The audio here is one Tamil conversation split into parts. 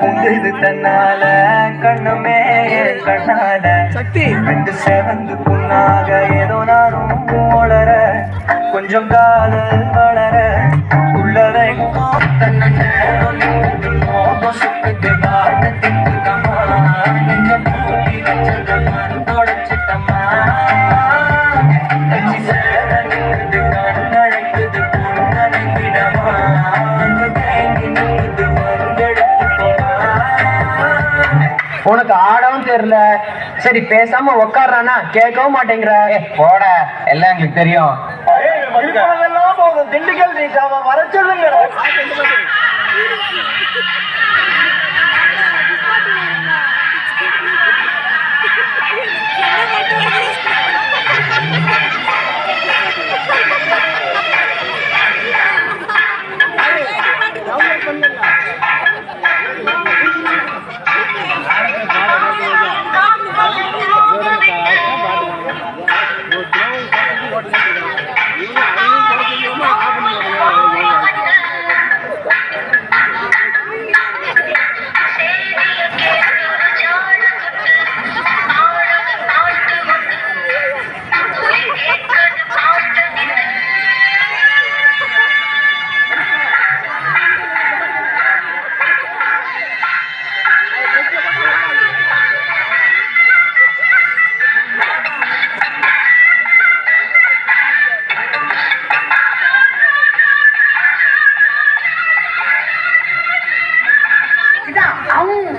உங்குது தன்னால கண்ணுமே கண்ணால. சக்தி. ரெண்டு செவந்து புண்ணாக ஏதோ நானும் ஓளர கொஞ்சம் காதல் வளர உனக்கு ஆடவும் தெரியல. சரி பேசாம உக்காடுறானா கேட்கவும் மாட்டேங்கிற. போட. எல்லாம் எங்களுக்கு தெரியும். திண்டுக்கல் நீக்காம வர சொல்லுங்க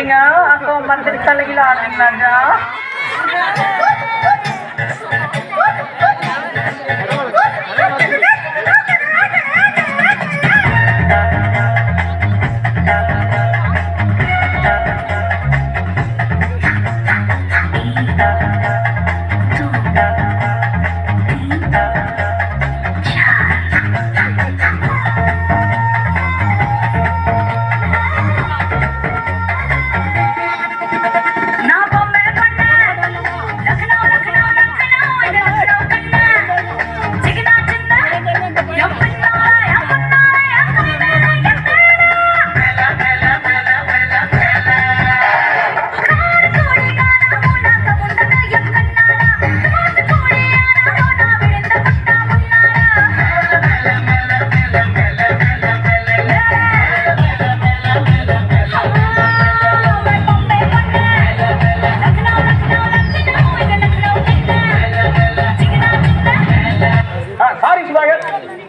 என்ன பண்றீங்க அக்கா மந்திரி தலையில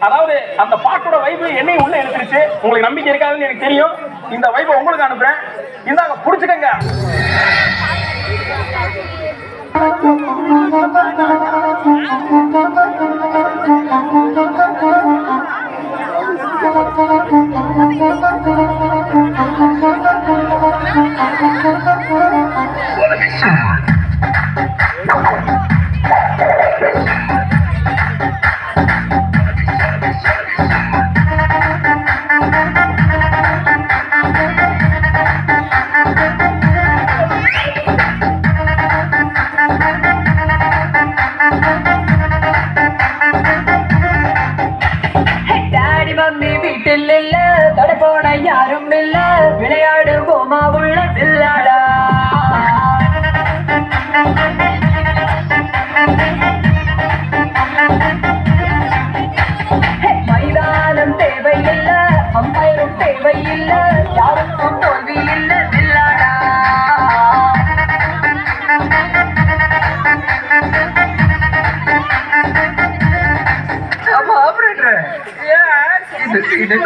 அதாவது அந்த பாட்டோட வைப்பு என்னையும் உள்ள எடுத்துருச்சு உங்களுக்கு நம்பிக்கை இருக்காதுன்னு எனக்கு தெரியும். இந்த வைப்பை உங்களுக்கு அனுப்புறேன். இந்தாங்க புடிச்சுக்கங்க. டாடி மம்மி வீட்டில் இல்ல தட போன யாரும் இல்ல விளையாடு போமா உள்ள வில்லாடா மைதானம் தேவையில்லை தேவையில்ல தேவையில்லை யாரும் ஆபரேட்டர் ஏன்? இது இது